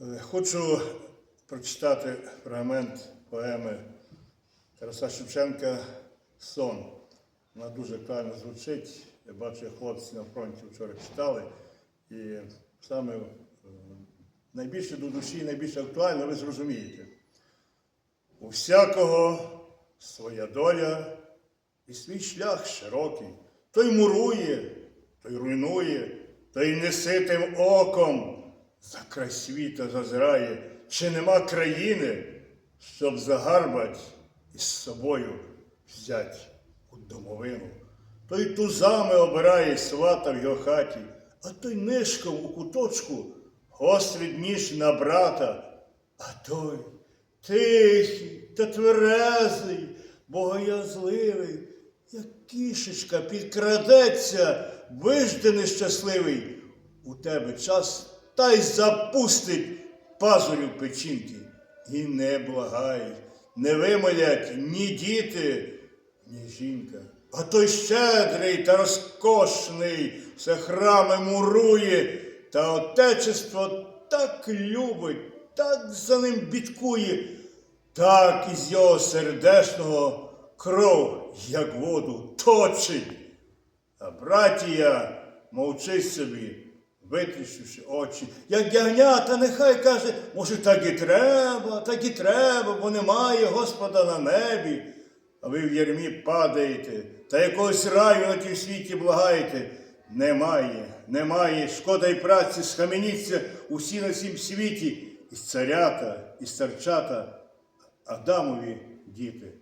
Е, Хочу прочитати фрагмент поеми Тараса Шевченка Сон. Вона дуже правильно звучить. Я бачу, хлопці на фронті вчора читали. І саме е, найбільше до душі, найбільше актуально, ви зрозумієте. У всякого своя доля і свій шлях широкий. Той мурує, той руйнує, той неситим оком за край світа зазирає, чи нема країни, щоб загарбать із собою взять у домовину. Той тузами обирає свата в його хаті, а той нишком у куточку гострить ніж на брата, а той тихий та тверезий, богоязливий, як кішечка підкрадеться, вижди нещасливий, у тебе час та й запустить пазурю печінки. І не благай, не вимолять ні діти, ні жінка. А той щедрий та розкошний все храми мурує, та отечество так любить, так за ним бідкує, так із його сердешного кров, як воду, точить. А братія мовчить собі, витріщивши очі, як ягнята, нехай каже, може, так і треба, так і треба, бо немає Господа на небі. А ви в ярмі падаєте, та якогось раю на тім світі благаєте. Немає, немає, шкода й праці, схаменіться усі на цім світі, і царята, і старчата, Адамові діти.